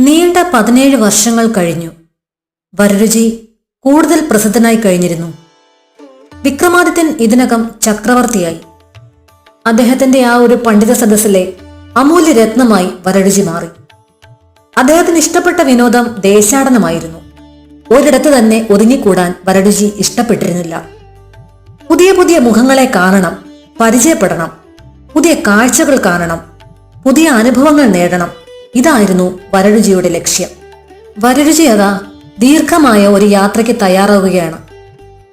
നീണ്ട പതിനേഴ് വർഷങ്ങൾ കഴിഞ്ഞു. വരരുചി കൂടുതൽ പ്രസിദ്ധനായി കഴിഞ്ഞിരുന്നു. വിക്രമാദിത്യൻ ഇതിനകം ചക്രവർത്തിയായി. അദ്ദേഹത്തിന്റെ ആ ഒരു പണ്ഡിത സദസ്സിലെ അമൂല്യ രത്നമായി വരരുചി മാറി. അദ്ദേഹത്തിന് ഇഷ്ടപ്പെട്ട വിനോദം ദേശാടനമായിരുന്നു. ഒരിടത്ത് തന്നെ ഒതുങ്ങിക്കൂടാൻ വരരുചി ഇഷ്ടപ്പെട്ടിരുന്നില്ല. പുതിയ പുതിയ മുഖങ്ങളെ കാണണം പരിചയപ്പെടണം പുതിയ കാഴ്ചകൾ കാണണം പുതിയ അനുഭവങ്ങൾ നേടണം ഇതായിരുന്നു വരരുചിയുടെ ലക്ഷ്യം. വരരുചി അതാ ദീർഘമായ ഒരു യാത്രയ്ക്ക് തയ്യാറാവുകയാണ്.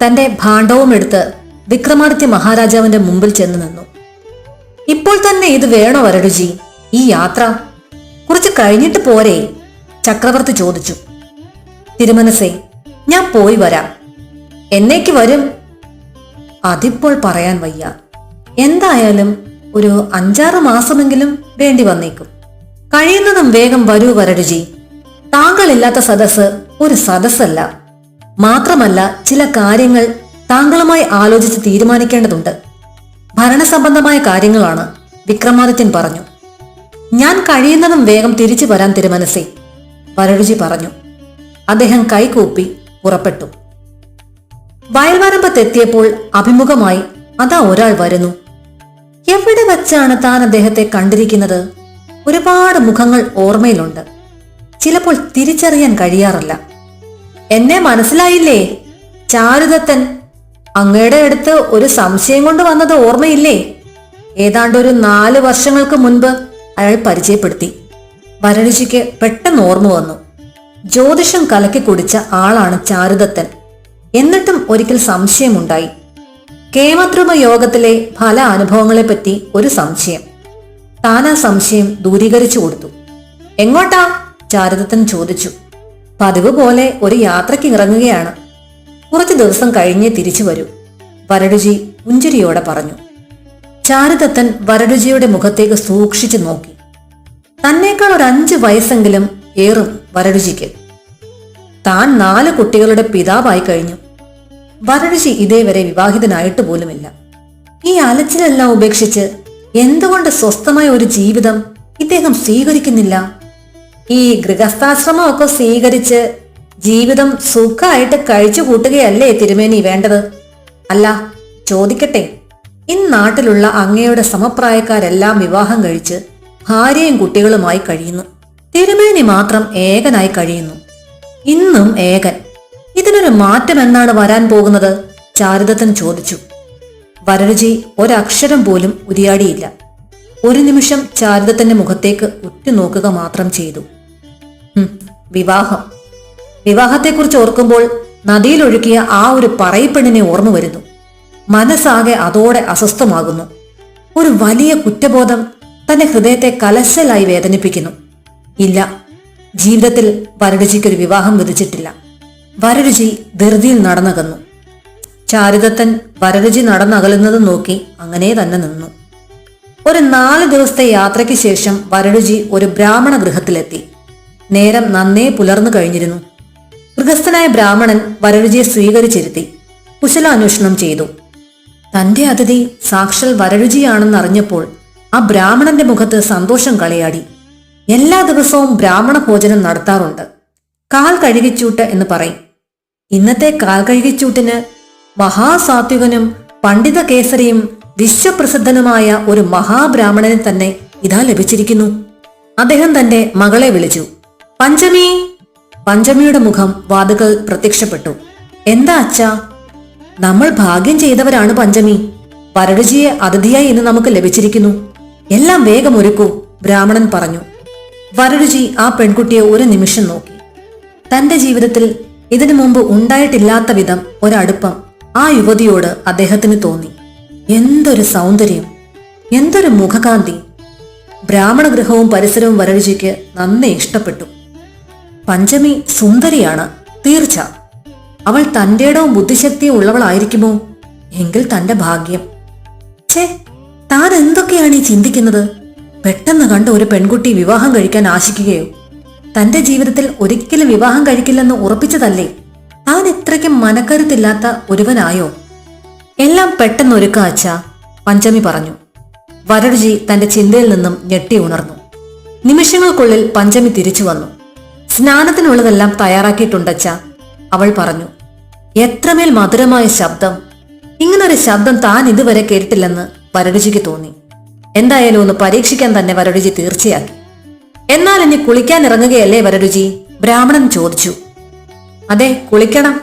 തന്റെ ഭാണ്ഡവും എടുത്ത് വിക്രമാദിത്യ മഹാരാജാവിന്റെ മുമ്പിൽ ചെന്ന് നിന്നു. ഇപ്പോൾ തന്നെ ഇത് വേണോ വരരുചി? ഈ യാത്ര? കുറച്ച് കഴിഞ്ഞിട്ട് പോരെ? ചക്രവർത്തി ചോദിച്ചു. തിരുമനസേ ഞാൻ പോയി വരാം. എന്നേക്ക് വരും? അതിപ്പോൾ പറയാൻ വയ്യ. എന്തായാലും ഒരു അഞ്ചാറ് മാസമെങ്കിലും വേണ്ടി വന്നേക്കും. കഴിയുന്നതും വേഗം വരൂ വരരുചി. താങ്കളില്ലാത്ത സദസ്സ് ഒരു സദസ്സല്ല. മാത്രമല്ല ചില കാര്യങ്ങൾ താങ്കളുമായി ആലോചിച്ച് തീരുമാനിക്കേണ്ടതുണ്ട്. ഭരണസംബന്ധമായ കാര്യങ്ങളാണ് വിക്രമാദിത്യൻ പറഞ്ഞു. ഞാൻ കഴിയുന്നതും വേഗം തിരിച്ചു വരാൻ തിരുമനസേ വരരുചി പറഞ്ഞു. അദ്ദേഹം കൈകൂപ്പി പുറപ്പെട്ടു. വയൽവരമ്പത്തെത്തിയപ്പോൾ അഭിമുഖമായി അതാ ഒരാൾ വരുന്നു. എവിടെ വച്ചാണ് താൻ അദ്ദേഹത്തെ കണ്ടിരിക്കുന്നത്? ഒരുപാട് മുഖങ്ങൾ ഓർമ്മയിലുണ്ട്. ചിലപ്പോൾ തിരിച്ചറിയാൻ കഴിയാറില്ല. എന്നെ മനസ്സിലായില്ലേ? ചാരുദത്തൻ അങ്ങയുടെ അടുത്ത് ഒരു സംശയം കൊണ്ട് വന്നത് ഓർമ്മയില്ലേ? ഏതാണ്ട് ഒരു നാല് വർഷങ്ങൾക്ക് മുൻപ് അയാൾ പരിചയപ്പെടുത്തി. വരരുചിക്ക് പെട്ടെന്ന് ഓർമ്മ വന്നു. ജ്യോതിഷം കലക്കി കുടിച്ച ആളാണ് ചാരുദത്തൻ. എന്നിട്ടും ഒരിക്കൽ സംശയമുണ്ടായി. കേമദ്രുമ യോഗത്തിലെ ഫല അനുഭവങ്ങളെപ്പറ്റി ഒരു സംശയം. താൻ ആ സംശയം ദൂരീകരിച്ചു കൊടുത്തു. എങ്ങോട്ടാ? ചാരുദത്തൻ ചോദിച്ചു. പതിവ് പോലെ ഒരു യാത്രയ്ക്ക് ഇറങ്ങുകയാണ്. കുറച്ചു ദിവസം കഴിഞ്ഞേ തിരിച്ചു വരൂ വരടുജി പുഞ്ചിരിയോടെ പറഞ്ഞു. ചാരുദത്തൻ വരടുജിയുടെ മുഖത്തേക്ക് സൂക്ഷിച്ചു നോക്കി. തന്നേക്കാൾ ഒരു അഞ്ച് വയസ്സെങ്കിലും ഏറും വരടുജിക്ക് താൻ നാല് കുട്ടികളുടെ പിതാവായി കഴിഞ്ഞു. വരടുജി ഇതേവരെ വിവാഹിതനായിട്ട് പോലുമില്ല. ഈ അലച്ചിലെല്ലാം ഉപേക്ഷിച്ച് എന്തുകൊണ്ട് സ്വസ്ഥമായ ഒരു ജീവിതം ഇദ്ദേഹം സ്വീകരിക്കുന്നില്ല? ഈ ഗൃഹസ്ഥാശ്രമമൊക്കെ സ്വീകരിച്ച് ജീവിതം സുഖമായിട്ട് കഴിച്ചു കൂട്ടുകയല്ലേ തിരുമേനി വേണ്ടത്? അല്ല ചോദിക്കട്ടെ. ഇന്നാട്ടിലുള്ള അങ്ങയുടെ സമപ്രായക്കാരെല്ലാം വിവാഹം കഴിച്ച് ഭാര്യയും കുട്ടികളുമായി കഴിയുന്നു. തിരുമേനി മാത്രം ഏകനായി കഴിയുന്നു. ഇന്നും ഏകൻ. ഇതിനൊരു മാറ്റം എന്നാണ് വരാൻ പോകുന്നത്? ചാരുദത്തൻ ചോദിച്ചു. വരരുചി ഒരക്ഷരം പോലും ഉരിയാടിയില്ല. ഒരു നിമിഷം ചാരുദത്തന്റെ മുഖത്തേക്ക് ഉറ്റുനോക്കുക മാത്രം ചെയ്തു. വിവാഹം. വിവാഹത്തെക്കുറിച്ച് ഓർക്കുമ്പോൾ നദിയിലൊഴുക്കിയ ആ ഒരു പറയപ്പെണ്ണിനെ ഓർമ്മ വരുന്നു. മനസ്സാകെ അതോടെ അസ്വസ്ഥമാകുന്നു. ഒരു വലിയ കുറ്റബോധം തന്റെ ഹൃദയത്തെ കലശലായി വേദനിപ്പിക്കുന്നു. ഇല്ല ജീവിതത്തിൽ വരരുചിക്കൊരു വിവാഹം വിധിച്ചിട്ടില്ല. വരരുചി ധൃതിയിൽ നടന്നകന്നു. ചാരുദത്തൻ വരരുചി നടന്നകലുന്നത് നോക്കി അങ്ങനെ തന്നെ നിന്നു. ഒരു നാല് ദിവസത്തെ യാത്രയ്ക്ക് ശേഷം വരരുചി ഒരു ബ്രാഹ്മണ ഗൃഹത്തിലെത്തി. നേരം നന്നേ പുലർന്നു കഴിഞ്ഞിരുന്നു. ഗൃഹസ്ഥനായ ബ്രാഹ്മണൻ വരരുചിയെ സ്വീകരിച്ചിരുത്തി. കുശലാന്വേഷണം ചെയ്തു. തന്റെ അതിഥി സാക്ഷൽ വരരുചിയാണെന്നറിഞ്ഞപ്പോൾ ആ ബ്രാഹ്മണന്റെ മുഖത്ത് സന്തോഷം കളയാടി. എല്ലാ ദിവസവും ബ്രാഹ്മണ ഭോജനം നടത്താറുണ്ട്. കാൽ കഴുകിച്ചൂട്ട് എന്ന് പറയും. ഇന്നത്തെ കാൽ കഴുകിച്ചൂട്ടിന് മഹാസാത്വികനും പണ്ഡിത കേസരിയും വിശ്വപ്രസിദ്ധനുമായ ഒരു മഹാബ്രാഹ്മണനെ തന്നെ ഇതാ ലഭിച്ചിരിക്കുന്നു. അദ്ദേഹം തന്റെ മകളെ വിളിച്ചു. പഞ്ചമി! പഞ്ചമിയുടെ മുഖം വാതുകൾ പ്രത്യക്ഷപ്പെട്ടു. എന്താ അച്ഛാ? നമ്മൾ ഭാഗ്യം ചെയ്തവരാണ് പഞ്ചമി. വരടുജിയെ അതിഥിയായി ഇന്ന് നമുക്ക് ലഭിച്ചിരിക്കുന്നു. എല്ലാം വേഗം ഒരുക്കൂ ബ്രാഹ്മണൻ പറഞ്ഞു. വരടുജി ആ പെൺകുട്ടിയെ ഒരു നിമിഷം നോക്കി. തന്റെ ജീവിതത്തിൽ ഇതിനു മുമ്പ് ഉണ്ടായിട്ടില്ലാത്ത വിധം ഒരടുപ്പം ആ യുവതിയോട് അദ്ദേഹത്തിന് തോന്നി. എന്തൊരു സൗന്ദര്യം എന്തൊരു മുഖകാന്തി. ബ്രാഹ്മണ ഗൃഹവും പരിസരവും വരരുചിക്ക് നന്നെ ഇഷ്ടപ്പെട്ടു. പഞ്ചമി സുന്ദരിയാണ് തീർച്ച. അവൾ തന്റേടവും ബുദ്ധിശക്തിയും ഉള്ളവളായിരിക്കുമോ? എങ്കിൽ തന്റെ ഭാഗ്യം. ഛേ താൻ എന്തൊക്കെയാണ് ഈ ചിന്തിക്കുന്നത്? പെട്ടെന്ന് കണ്ട ഒരു പെൺകുട്ടി വിവാഹം കഴിക്കാൻ ആശിക്കുകയോ? തന്റെ ജീവിതത്തിൽ ഒരിക്കലും വിവാഹം കഴിക്കില്ലെന്ന് ഉറപ്പിച്ചതല്ലേ? താൻ ഇത്രയ്ക്ക് മനക്കരുത്തില്ലാത്ത ഒരുവനായോ? എല്ലാം പെട്ടെന്ന് ഒരുക്ക അച്ഛ പഞ്ചമി പറഞ്ഞു. വരടുജി തന്റെ ചിന്തയിൽ നിന്നും ഞെട്ടി ഉണർന്നു. നിമിഷങ്ങൾക്കുള്ളിൽ പഞ്ചമി തിരിച്ചു വന്നു. സ്നാനത്തിനുള്ളതെല്ലാം തയ്യാറാക്കിയിട്ടുണ്ടച്ച അവൾ പറഞ്ഞു. എത്രമേൽ മധുരമായ ശബ്ദം. ഇങ്ങനൊരു ശബ്ദം താൻ ഇതുവരെ കേട്ടിട്ടില്ലെന്ന് വരടുജിക്ക് തോന്നി. എന്തായാലും ഒന്ന് പരീക്ഷിക്കാൻ തന്നെ വരടുജി തീർച്ചയാക്കി. എന്നാൽ ഇനി കുളിക്കാൻ ഇറങ്ങുകയല്ലേ വരടുജി ബ്രാഹ്മണൻ ചോദിച്ചു. അതെ കുളിക്കണം.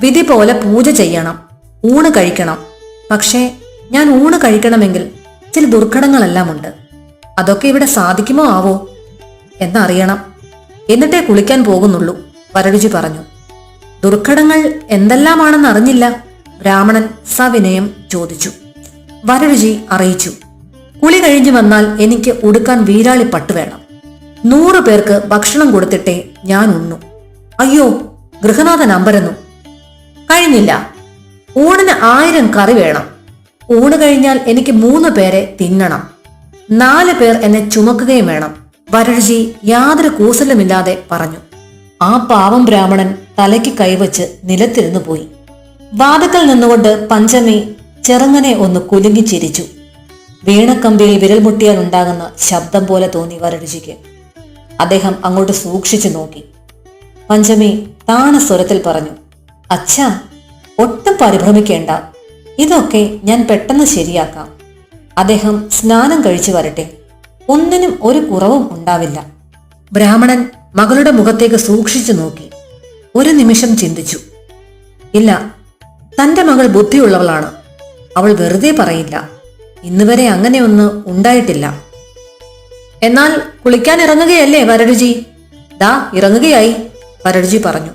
വിധി പോലെ പൂജ ചെയ്യണം. ഊണ് കഴിക്കണം. പക്ഷേ ഞാൻ ഊണ് കഴിക്കണമെങ്കിൽ ചില ദുർഘടങ്ങളെല്ലാം ഉണ്ട്. അതൊക്കെ ഇവിടെ സാധിക്കുമോ ആവോ? എന്നറിയണം. എന്നിട്ടേ കുളിക്കാൻ പോകുന്നുള്ളൂ വരടുജി പറഞ്ഞു. ദുർഘടങ്ങൾ എന്തെല്ലാമാണെന്ന് അറിഞ്ഞില്ല ബ്രാഹ്മണൻ സവിനയം ചോദിച്ചു. വരരുചി അറിയിച്ചു. കുളി കഴിഞ്ഞു വന്നാൽ എനിക്ക് ഉടുക്കാൻ വീരാളി പട്ട് വേണം. നൂറു പേർക്ക് ഭക്ഷണം കൊടുത്തിട്ടേ ഞാൻ ഉണ്ണു. അയ്യോ ഗൃഹനാഥൻ അമ്പരന്നു. കഴിഞ്ഞില്ല. ഊണിന് ആയിരം കറി വേണം. ഊണ് കഴിഞ്ഞാൽ എനിക്ക് മൂന്ന് പേരെ തിന്നണം. നാല് പേർ എന്നെ ചുമക്കുകയും വേണം. വരൾജി യാതൊരു കൂസലുമില്ലാതെ പറഞ്ഞു. ആ പാവം ബ്രാഹ്മണൻ തലയ്ക്ക് കൈവച്ച് നിലത്തിരുന്നു പോയി. വാതക്കൽ നിന്നുകൊണ്ട് പഞ്ചമി ചെറുങ്ങനെ ഒന്ന് കുലുങ്ങി ചിരിച്ചു. വീണക്കമ്പിയിൽ വിരൽ മുട്ടിയാൽ ഉണ്ടാകുന്ന ശബ്ദം പോലെ തോന്നി വരൾജിക്ക് അദ്ദേഹം അങ്ങോട്ട് സൂക്ഷിച്ചു നോക്കി. പഞ്ചമി താണ സ്വരത്തിൽ പറഞ്ഞു അച്ഛാ ഒട്ടും പരിഭ്രമിക്കേണ്ട. ഇതൊക്കെ ഞാൻ പെട്ടെന്ന് ശരിയാക്കാം. അദ്ദേഹം സ്നാനം കഴിച്ചു വരട്ടെ. ഒന്നിനും ഒരു കുറവും ഉണ്ടാവില്ല. ബ്രാഹ്മണൻ മകളുടെ മുഖത്തേക്ക് സൂക്ഷിച്ചു നോക്കി. ഒരു നിമിഷം ചിന്തിച്ചു. ഇല്ല തന്റെ മകൾ ബുദ്ധിയുള്ളവളാണ്. അവൾ വെറുതെ പറയില്ല. ഇന്നുവരെ അങ്ങനെയൊന്ന് ഉണ്ടായിട്ടില്ല. എന്നാൽ കുളിക്കാൻ ഇറങ്ങുകയല്ലേ വരടുജി ദാ ഇറങ്ങുകയായി വരടുജി പറഞ്ഞു.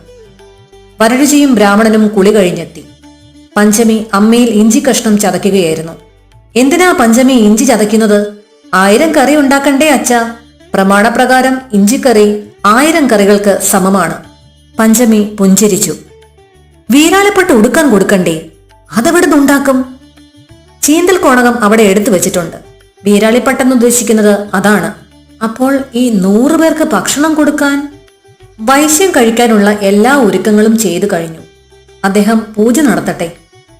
വരടുജിയും ബ്രാഹ്മണനും കുളി കഴിഞ്ഞെത്തി. പഞ്ചമി അമ്മയിൽ ഇഞ്ചി കഷ്ണം ചതയ്ക്കുകയായിരുന്നു. എന്തിനാ പഞ്ചമി ഇഞ്ചി ചതയ്ക്കുന്നത്? ആയിരം കറി ഉണ്ടാക്കണ്ടേ അച്ഛ? പ്രമാണപ്രകാരം ഇഞ്ചിക്കറി ആയിരം കറികൾക്ക് സമമാണ്. പഞ്ചമി പുഞ്ചിരിച്ചു. വീരാളിപ്പെട്ട് ഉടുക്കാൻ കൊടുക്കണ്ടേ? അതെവിടുന്ന് ഉണ്ടാക്കും? ചീന്തൽ കോണകം അവിടെ എടുത്തു വെച്ചിട്ടുണ്ട്. വീരാളിപ്പട്ടെന്ന് ഉദ്ദേശിക്കുന്നത് അതാണ്. അപ്പോൾ ഈ നൂറു പേർക്ക് ഭക്ഷണം കൊടുക്കാൻ വൈശ്യം കഴിക്കാനുള്ള എല്ലാ ഒരുക്കങ്ങളും ചെയ്തു കഴിഞ്ഞു. അദ്ദേഹം പൂജ നടത്തട്ടെ.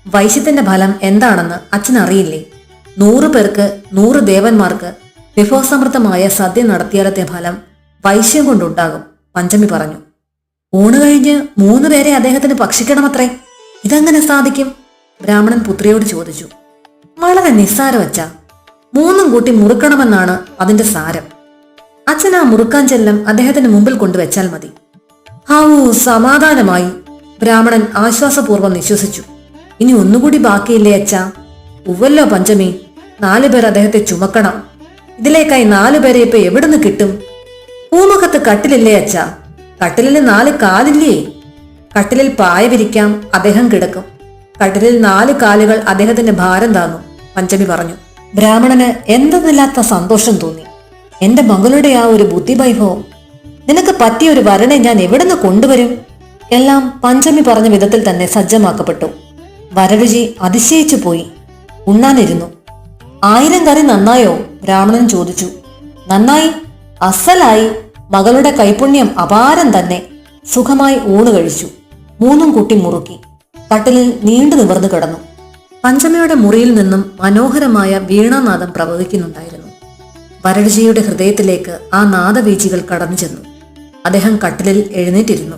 വൈശ്യത്തിന്റെ ഫലം എന്താണെന്ന് അച്ഛൻ അറിയില്ലേ നൂറു പേർക്ക് നൂറ് ദേവന്മാർക്ക് വിഭവസമൃദ്ധമായ സദ്യ നടത്തിയാലത്തെ ഫലം വൈശ്യം കൊണ്ടുണ്ടാകും പഞ്ചമി പറഞ്ഞു. ഊണ് കഴിഞ്ഞ് മൂന്ന് പേരെ അദ്ദേഹത്തിന് ഭക്ഷിക്കണമത്രേ. ഇതെങ്ങനെ സാധിക്കും? ബ്രാഹ്മണൻ പുത്രിയോട് ചോദിച്ചു. വളരെ നിസ്സാരം അച്ഛ മൂന്നും കൂട്ടി മുറുക്കണമെന്നാണ് അതിന്റെ സാരം. അച്ഛൻ ആ മുറുക്കാൻ ചെല്ലം അദ്ദേഹത്തിന് മുമ്പിൽ കൊണ്ടുവച്ചാൽ മതി. ഹാവൂ സമാധാനമായി ബ്രാഹ്മണൻ ആശ്വാസപൂർവം നിശ്വസിച്ചു. ഇനി ഒന്നുകൂടി ബാക്കിയില്ലേ അച്ഛാ? ഉവല്ലോ പഞ്ചമി. നാലു പേർ അദ്ദേഹത്തെ ചുമക്കണം. ഇതിലേക്കായി നാലു പേരെ ഇപ്പൊ എവിടുന്ന് കിട്ടും? പൂമുഖത്ത് കട്ടിലില്ലേ അച്ഛാ? കട്ടിലിന് നാല് കാലില്ലേ? കട്ടിലിൽ പായ വിരിക്കാം അദ്ദേഹം കിടക്കും. കട്ടിലിൽ നാല് കാലുകൾ അദ്ദേഹത്തിന്റെ ഭാരം താങ്ങും പഞ്ചമി പറഞ്ഞു. ബ്രാഹ്മണന് എന്തെന്നില്ലാത്ത സന്തോഷം തോന്നി. എന്റെ മകളുടെ ആ ഒരു ബുദ്ധിവൈഭവം. നിനക്ക് പറ്റിയ ഒരു വരനെ ഞാൻ എവിടുന്ന് കൊണ്ടുവരും? എല്ലാം പഞ്ചമി പറഞ്ഞ വിധത്തിൽ തന്നെ സജ്ജമാക്കപ്പെട്ടു. വരരുചി അതിശയിച്ചു പോയി. ഉണ്ണാനിരുന്നു. ആയിരം കറി നന്നായോ? ബ്രാഹ്മണൻ ചോദിച്ചു. നന്നായി. അസലായി. മകളുടെ കൈപുണ്യം അപാരം തന്നെ. സുഖമായി ഊണ് കഴിച്ചു. മൂന്നും കുട്ടി മുറുക്കി. കട്ടിലിൽ നീണ്ടു നിവർന്നു കിടന്നു. പഞ്ചമയുടെ മുറിയിൽ നിന്നും മനോഹരമായ വീണാനാദം പ്രവഹിക്കുന്നുണ്ടായിരുന്നു. വരൾജിയുടെ ഹൃദയത്തിലേക്ക് ആ നാദവീചികൾ കടന്നു ചെന്നു. അദ്ദേഹം കട്ടിലിൽ എഴുന്നേറ്റിരുന്നു.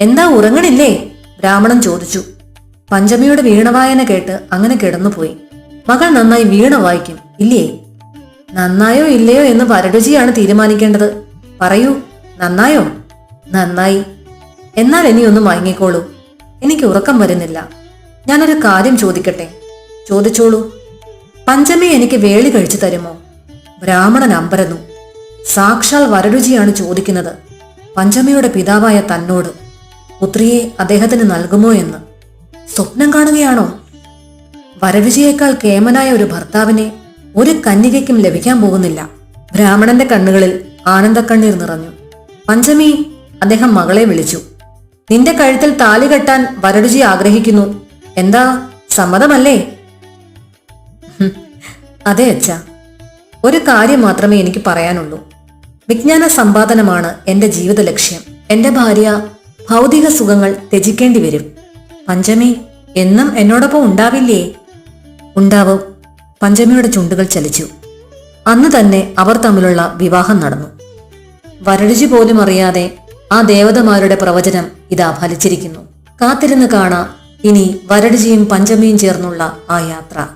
എന്താ ഉറങ്ങണില്ലേ? ബ്രാഹ്മണൻ ചോദിച്ചു. പഞ്ചമിയുടെ വീണവായന കേട്ട് അങ്ങനെ കിടന്നുപോയി. മകൾ നന്നായി വീണ വായിക്കും ഇല്ലേ? നന്നായോ ഇല്ലയോ എന്ന് വരടുജിയാണ് തീരുമാനിക്കേണ്ടത്. പറയൂ നന്നായോ? നന്നായി. എന്നാൽ ഇനി ഒന്ന് മയങ്ങിക്കോളൂ. എനിക്ക് ഉറക്കം വരുന്നില്ല. ഞാനൊരു കാര്യം ചോദിക്കട്ടെ? ചോദിച്ചോളൂ. പഞ്ചമി എനിക്ക് വേളി കഴിച്ചു തരുമോ? ബ്രാഹ്മണൻ അമ്പരന്നു. സാക്ഷാൽ വരരുചിയാണ് ചോദിക്കുന്നത്. പഞ്ചമിയുടെ പിതാവായ തന്നോട് പുത്രിയെ അദ്ദേഹത്തിന് നൽകുമോ എന്ന്. സ്വപ്നം കാണുകയാണോ? വരരുചിയേക്കാൾ കേമനായ ഒരു ഭർത്താവിനെ ഒരു കന്യകയ്ക്കും ലഭിക്കാൻ പോകുന്നില്ല. ബ്രാഹ്മണന്റെ കണ്ണുകളിൽ ആനന്ദക്കണ്ണീർ നിറഞ്ഞു. പഞ്ചമി അദ്ദേഹം മകളെ വിളിച്ചു. നിന്റെ കഴുത്തിൽ താലി കെട്ടാൻ വരരുചി ആഗ്രഹിക്കുന്നു. എന്താ സമ്മതമല്ലേ? അതെ അച്ഛ. ഒരു കാര്യം മാത്രമേ എനിക്ക് പറയാനുള്ളൂ. വിജ്ഞാന സമ്പാദനമാണ് എന്റെ ജീവിത ലക്ഷ്യം. എന്റെ ഭാര്യ ഭൗതിക സുഖങ്ങൾ ത്യജിക്കേണ്ടി വരും. പഞ്ചമി എന്നും എന്നോടൊപ്പം ഉണ്ടാവില്ലേ? ഉണ്ടാവും. പഞ്ചമിയുടെ ചുണ്ടുകൾ ചലിച്ചു. അന്ന് തന്നെ അവർ തമ്മിലുള്ള വിവാഹം നടന്നു. വരടുജി പോലും അറിയാതെ ആ ദേവതമാരുടെ പ്രവചനം ഇതാ ഫലിച്ചിരിക്കുന്നു. കാത്തിരുന്ന് കാണാം ഇനി വരടുജിയും പഞ്ചമിയും ചേർന്നുള്ള ആ യാത്ര.